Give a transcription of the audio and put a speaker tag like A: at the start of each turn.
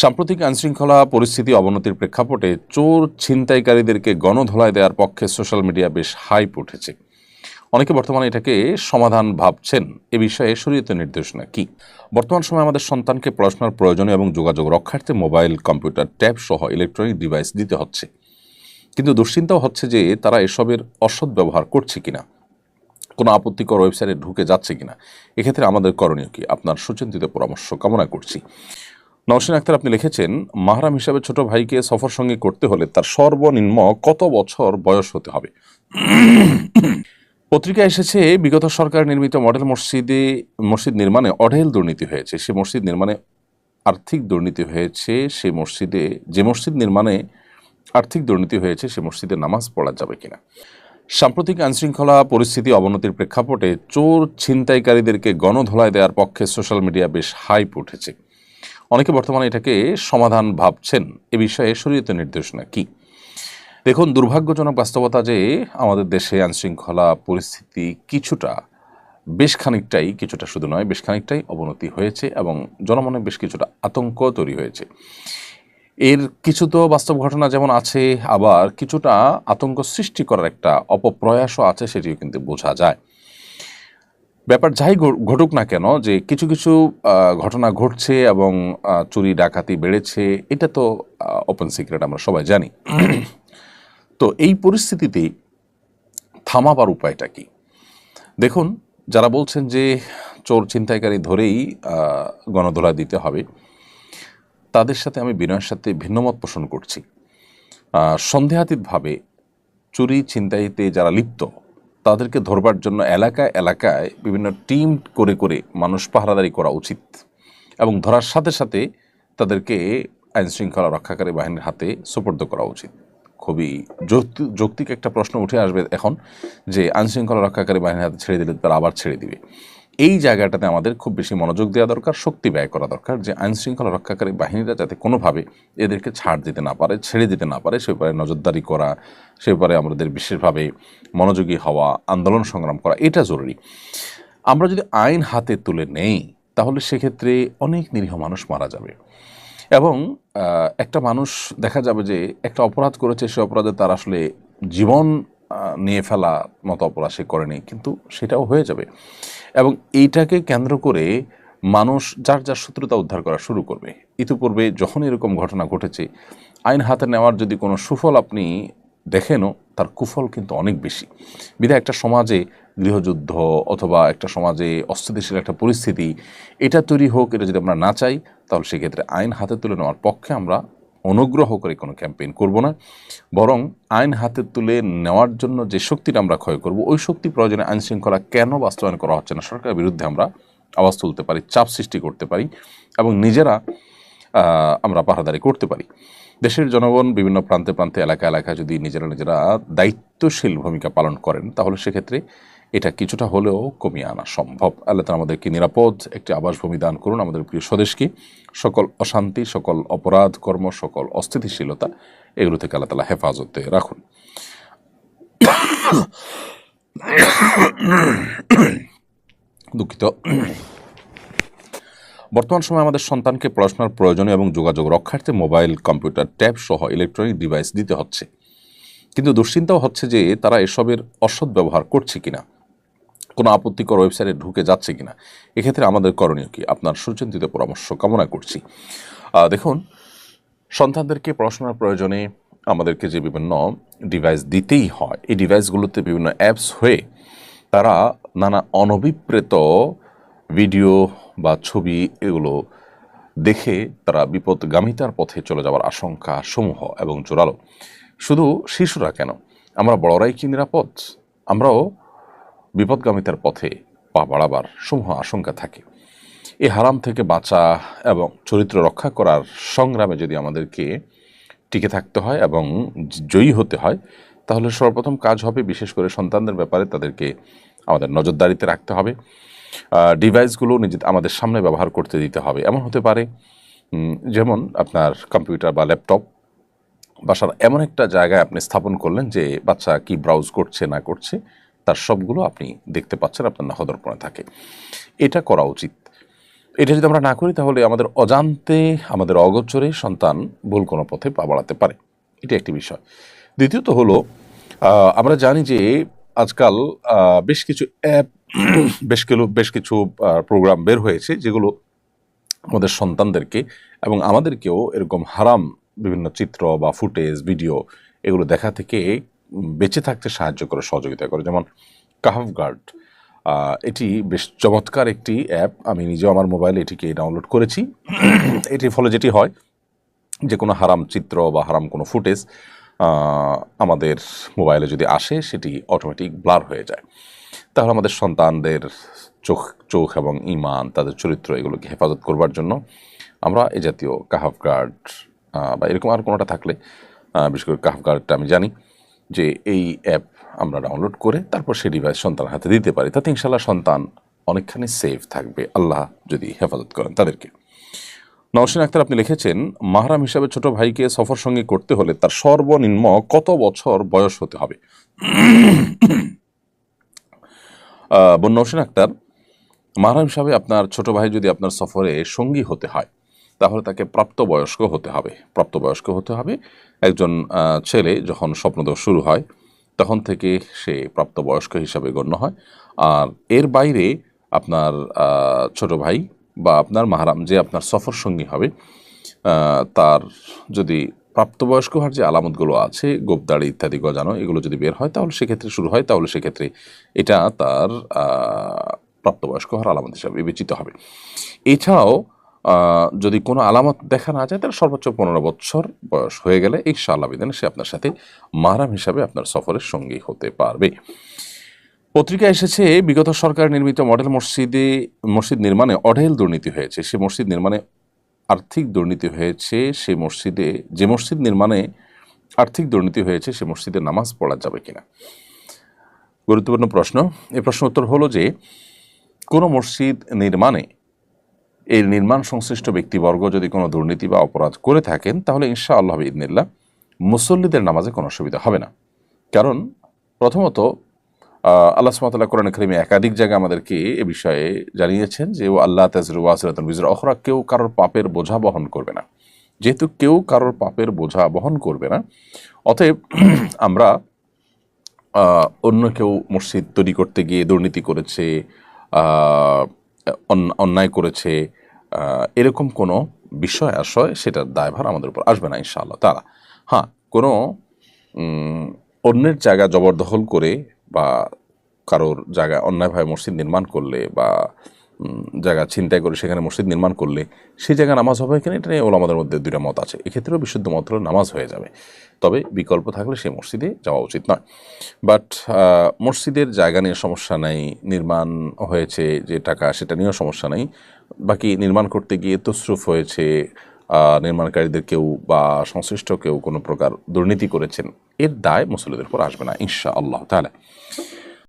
A: সাম্প্রতিক আইনশৃঙ্খলা পরিস্থিতি অবনতির প্রেক্ষাপটে চোর ছিনতাইকারীদেরকে গণধোলায় দেওয়ার পক্ষে সোশ্যাল মিডিয়া বেশ হাইপ উঠেছে। অনেকে বর্তমানে এটাকে সমাধান ভাবছেন। এ বিষয়ে শরীয়ত নির্দেশনা কি? বর্তমান সময়ে আমাদের সন্তানকে পড়াশোনার প্রয়োজনে এবং যোগাযোগ রক্ষার্থে মোবাইল, কম্পিউটার, ট্যাব সহ ইলেকট্রনিক ডিভাইস দিতে হচ্ছে। কিন্তু দুশ্চিন্তাও হচ্ছে যে তারা এসবের অসৎ ব্যবহার করছে কিনা? কোনো আপত্তিকর ওয়েবসাইটে ঢুকে যাচ্ছে কিনা? এক্ষেত্রে আমাদের করণীয় কি? আপনার সুচিন্তিত পরামর্শ কামনা করছি। নওশিন আক্তার, আপনি লিখেছেন, মাহরাম হিসাবে ছোট ভাইকে সফর সঙ্গে করতে হলে তার সর্বনিম্ন কত বছর বয়স হতে হবে? পত্রিকায় এসেছে, বিগত সরকার নির্মিত মডেল মসজিদে, মসজিদ নির্মাণে অঢেল দুর্নীতি হয়েছে। সে মসজিদ নির্মাণে আর্থিক দুর্নীতি হয়েছে, সে মসজিদে, যে মসজিদ নির্মাণে আর্থিক দুর্নীতি হয়েছে, সে মসজিদে নামাজ পড়া যাবে কিনা? সাম্প্রতিক আইনশৃঙ্খলা পরিস্থিতি অবনতির প্রেক্ষাপটে চোর ছিনতাইকারীদেরকে গণধোলায় দেওয়ার পক্ষে সোশ্যাল মিডিয়া বেশ হাইপ উঠেছে। অনেকে বর্তমানে এটাকে সমাধান ভাবছেন। এ বিষয়ে শরীয়ত নির্দেশনা কি? দেখুন, দুর্ভাগ্যজনক বাস্তবতা যে আমাদের দেশে আইনশৃঙ্খলা পরিস্থিতি কিছুটা, বেশ খানিকটাই কিছুটা শুধু নয়, বেশ খানিকটাই অবনতি হয়েছে এবং জনমনে বেশ কিছুটা আতঙ্ক তৈরি হয়েছে। এর কিছু তো বাস্তব ঘটনা যেমন আছে, আবার কিছুটা আতঙ্ক সৃষ্টি করার একটা অপপ্রয়াসও আছে, সেটিও কিন্তু বোঝা যায়। ব্যাপার যাই ঘটুক না কেন, যে কিছু কিছু ঘটনা ঘটছে এবং চুরি ডাকাতি বেড়েছে, এটা তো ওপেন সিক্রেট আমরা সবাই জানি। তো এই পরিস্থিতিতে থামাবার উপায়টা কি? দেখুন, যারা বলছেন যে চোর ছিনতাইকারী ধরেই গণধোলা দিতে হবে, তাদের সাথে আমি বিনয়ের সাথে ভিন্নমত পোষণ করছি। সন্দেহাতীতভাবে চুরি ছিনতাইতে যারা লিপ্ত তাদেরকে ধরবার জন্য এলাকায় এলাকায় বিভিন্ন টিম করে করে মানুষ পাহারাদারি করা উচিত এবং ধরার সাথে সাথে তাদেরকে আইন শৃঙ্খলা রক্ষাকারী বাহিনীর হাতে সুপর্দ করা উচিত। খুবই যৌক্তি- যৌক্তিক একটা প্রশ্ন উঠে আসবে এখন যে আইনশৃঙ্খলা রক্ষাকারী বাহিনীর হাতে ছেড়ে দিলে তারা আবার ছেড়ে দিবে। এই জায়গাটাতে আমাদের খুব বেশি মনোযোগ দেওয়া দরকার, শক্তি ব্যয় করা দরকার, যে আইন শৃঙ্খলা রক্ষাকারী বাহিনীরা যাতে কোনোভাবে এদেরকে ছাড় দিতে না পারে, ছেড়ে দিতে না পারে, সে ব্যাপারে নজরদারি করা, সে ব্যাপারে আমাদের বিশেষভাবে মনোযোগী হওয়া, আন্দোলন সংগ্রাম করা, এটা জরুরি। আমরা যদি আইন হাতে তুলে নেই, তাহলে সেক্ষেত্রে অনেক নিরীহ মানুষ মারা যাবে। এবং একটা মানুষ দেখা যাবে যে একটা অপরাধ করেছে, সে অপরাধে তার আসলে জীবন নিয়ে ফেলা মতো অপরাধ সে করেনি, কিন্তু সেটাও হয়ে যাবে। এবং এইটাকে কেন্দ্র করে মানুষ যার যার শত্রুতা উদ্ধার করা শুরু করবে। ইতিপূর্বে যখন এরকম ঘটনা ঘটেছে, আইন হাতে নেওয়ার যদি কোনো সুফল আপনি দেখেনও, তার কুফল কিন্তু অনেক বেশি। বিধায় একটা সমাজে গৃহযুদ্ধ অথবা একটা সমাজে অস্থিতিশীল একটা পরিস্থিতি, এটা তৈরি হোক, এটা যদি আমরা না চাই, তাহলে সেক্ষেত্রে আইন হাতে তুলে নেওয়ার পক্ষে আমরা অনুগ্রহ করে কোনো ক্যাম্পেইন করব না। বরং আইন হাতে তুলে নেওয়ার জন্য যে শক্তিটা আমরা ক্ষয় করব, ওই শক্তি প্রয়োজনে আইন শৃঙ্খলা কেন বাস্তবায়ন করা হচ্ছে না? সরকারের বিরুদ্ধে আমরা আওয়াজ তুলতে পারি, চাপ সৃষ্টি করতে পারি এবং নিজেরা আমরা পাহারাদারি করতে পারি। দেশের জনগণ বিভিন্ন প্রান্তে প্রান্তে এলাকা এলাকায় যদি নিজেরা নিজেরা দায়িত্বশীল ভূমিকা পালন করেন, তাহলে সেক্ষেত্রে এটা কিছুটা হলেও কমিয়ে আনা সম্ভব। আল্লাহ তালা আমাদেরকে নিরাপদ একটি আবাসভূমি দান করুন আমাদের প্রিয় স্বদেশকে। সকল অশান্তি, সকল অপরাধ, কর্ম, সকল অস্থিতিশীলতা, এগুলো থেকে আল্লাহ তালা হেফাজতে রাখুন। দুঃখিত। বর্তমান সময়ে আমাদের সন্তানকে পড়াশোনার প্রয়োজনে এবং যোগাযোগ রক্ষার্থে মোবাইল, কম্পিউটার, ট্যাব সহ ইলেকট্রনিক ডিভাইস দিতে হচ্ছে। কিন্তু দুশ্চিন্তাও হচ্ছে যে তারা এসবের অসৎ ব্যবহার করছে কিনা। কোনো আপত্তিকর ওয়েবসাইটে ঢুকে যাচ্ছে কিনা? এক্ষেত্রে আমাদের করণীয় কি? আপনার সুচিন্তিত পরামর্শ কামনা করছি। দেখুন, সন্তানদেরকে পড়াশোনার প্রয়োজনে আমাদেরকে যে বিভিন্ন ডিভাইস দিতেই হয়, এই ডিভাইসগুলোতে বিভিন্ন অ্যাপস হয়ে তারা নানা অনভিপ্রেত ভিডিও বা ছবি এগুলো দেখে তারা বিপদগামিতার পথে চলে যাওয়ার আশঙ্কা সমূহ এবং জোরালো। শুধু শিশুরা কেন? আমরা বড়রাই কি নিরাপদ? আমরাও বিপদগামিতার পথে পা বাড়াবার সমূহ আশঙ্কা থাকে। এই হারাম থেকে বাঁচা এবং চরিত্র রক্ষা করার সংগ্রামে যদি আমাদেরকে টিকে থাকতে হয় এবং জয়ী হতে হয়, তাহলে সর্বপ্রথম কাজ হবে বিশেষ করে সন্তানদের ব্যাপারে তাদেরকে আমাদের নজরদারিতে রাখতে হবে। ডিভাইসগুলো নিজে আমাদের সামনে ব্যবহার করতে দিতে হবে। এমন হতে পারে যেমন আপনার কম্পিউটার বা ল্যাপটপ বাসার এমন একটা জায়গায় আপনি স্থাপন করলেন যে বাচ্চা কি ব্রাউজ করছে না করছে তার সবগুলো আপনি দেখতে পাচ্ছেন, আপনার নখদর্পণে থাকে। এটা করা উচিত। এটা যদি আমরা না করি, তাহলে আমাদের অজান্তে, আমাদের অগোচরে সন্তান ভুল কোনো পথে পা বাড়াতে পারে। এটি একটি বিষয়। দ্বিতীয়ত হলো আমরা জানি যে আজকাল বেশ কিছু অ্যাপ, বেশ কিছু বেশ কিছু প্রোগ্রাম বের হয়েছে, যেগুলো আমাদের সন্তানদেরকে এবং আমাদেরকেও এরকম হারাম বিভিন্ন চিত্র বা ফুটেজ, ভিডিও এগুলো দেখা থেকে বেঁচে থাকতে সাহায্য করে, সহযোগিতা করে। যেমন কাহাফ গার্ড এটি বেশ চমৎকার একটি অ্যাপ। আমি নিজেও আমার মোবাইলে এটিকে ডাউনলোড করেছি। এটির ফলে যেটি হয় যে কোনো হারাম চিত্র বা হারাম কোনো ফুটেজ আমাদের মোবাইলে যদি আসে, সেটি অটোমেটিক ব্লার হয়ে যায়। তাহলে আমাদের সন্তানদের চোখ চোখ এবং ইমান, তাদের চরিত্র এগুলোকে হেফাজত করবার জন্য আমরা এ জাতীয় কাহাফ গার্ড বা এরকম আর কোনোটা থাকলে বিশেষ করে কাহাফ গার্ডটা আমি জানি। যে এই অ্যাপ আমরা ডাউনলোড করে তারপর সেই ডিভাইস সন্তানের হাতে দিতে পারি। তাতে ইনশাল্লাহ সন্তান অনেকখানি সেফ থাকবে। আল্লাহ যদি হেফাজত করেন তাদেরকে। নওশিন আক্তার আপনি লিখেছেন, মাহরাম হিসাবে ছোট ভাইকে সফর সঙ্গে করতে হলে তার সর্বনিম্ন কত বছর বয়স হতে হবে? বোন নওশিন আক্তার, মাহরাম হিসাবে আপনার ছোট ভাই যদি আপনার সফরে সঙ্গী হতে হয় তাহলে তাকে প্রাপ্তবয়স্ক হতে হবে। প্রাপ্তবয়স্ক হতে হবে। একজন ছেলে যখন স্বপ্নদোষ শুরু হয়, তখন থেকে সে প্রাপ্তবয়স্ক হিসাবে গণ্য হয়। আর এর বাইরে আপনার ছোট ভাই বা আপনার মাহারাম যে আপনার সফর সঙ্গী হবে তার যদি প্রাপ্তবয়স্ক হওয়ার যে আলামতগুলো আছে, গোপদাড়ি ইত্যাদি গজানো, এগুলো যদি বের হয়, তাহলে সেক্ষেত্রে শুরু হয়, তাহলে সেক্ষেত্রে এটা তার প্রাপ্তবয়স্ক হওয়ার আলামত হিসাবে বিবেচিত হবে। এছাড়াও যদি কোনো আলামত দেখা না যায়, তাহলে সর্বোচ্চ পনেরো বছর বয়স হয়ে গেলে এই বিধানে সে আপনার সাথে মারাম হিসাবে আপনার সফরের সঙ্গী হতে পারবে। পত্রিকা এসেছে, বিগত সরকার নির্মিত মডেল মসজিদে, মসজিদ নির্মাণে অঢেল দুর্নীতি হয়েছে। সে মসজিদ নির্মাণে আর্থিক দুর্নীতি হয়েছে, সে মসজিদে, যে মসজিদ নির্মাণে আর্থিক দুর্নীতি হয়েছে, সে মসজিদে নামাজ পড়া যাবে কিনা? গুরুত্বপূর্ণ প্রশ্ন। এই প্রশ্ন উত্তর হলো যে, কোনো মসজিদ নির্মাণে এর নির্মাণ সংশ্লিষ্ট ব্যক্তিবর্গ যদি কোনো দুর্নীতি বা অপরাধ করে থাকেন, তাহলে ইনশা আল্লাহ ইদনিল্লাহ মুসল্লিদের নামাজে কোনো অসুবিধা হবে না। কারণ প্রথমত আল্লাহ সুমতাল্লাহ কোরআন করিমে একাধিক জায়গায় আমাদেরকে এ বিষয়ে জানিয়েছেন যে, ও আল্লাহ তাজরু ওয়াসরাতুল বিজর অখরা কেউ কারোর পাপের বোঝা বহন করবে না। যেহেতু কেউ কারোর পাপের বোঝা বহন করবে না, অতএব আমরা অন্য কেউ মসজিদ তৈরি করতে গিয়ে দুর্নীতি করেছে অন্যায় করেছে এরকম কোনো বিষয় আশয় সেটার দায়ভার আমাদের উপর আসবে না ইনশাআল্লাহ। তারা হ্যাঁ কোনো অন্যের জায়গা জবরদখল করে বা কারোর জায়গায় অন্যায়ভাবে মসজিদ নির্মাণ করলে বা জায়গা ছিনতাই করে সেখানে মসজিদ নির্মাণ করলে সেই জায়গায় নামাজ হবে কিনা এটা নিয়ে ওলামাদের মধ্যে দুইটা মত আছে। এক্ষেত্রেও বিশুদ্ধ মত নামাজ হয়ে যাবে। তবে বিকল্প থাকলে সেই মসজিদে যাওয়া উচিত নয়। বাট মসজিদের জায়গা নিয়ে সমস্যা নেই, নির্মাণ হয়েছে যে টাকা সেটা নিয়েও সমস্যা নেই। বাকি নির্মাণ করতে গিয়ে তসরুফ হয়েছে নির্মাণকারীদের কেউ বা সংশ্লিষ্ট কেউ কোনো প্রকার দুর্নীতি করেছেন, এর দায় মুসলিদের উপর আসবে না ইনশা আল্লাহ তাহলে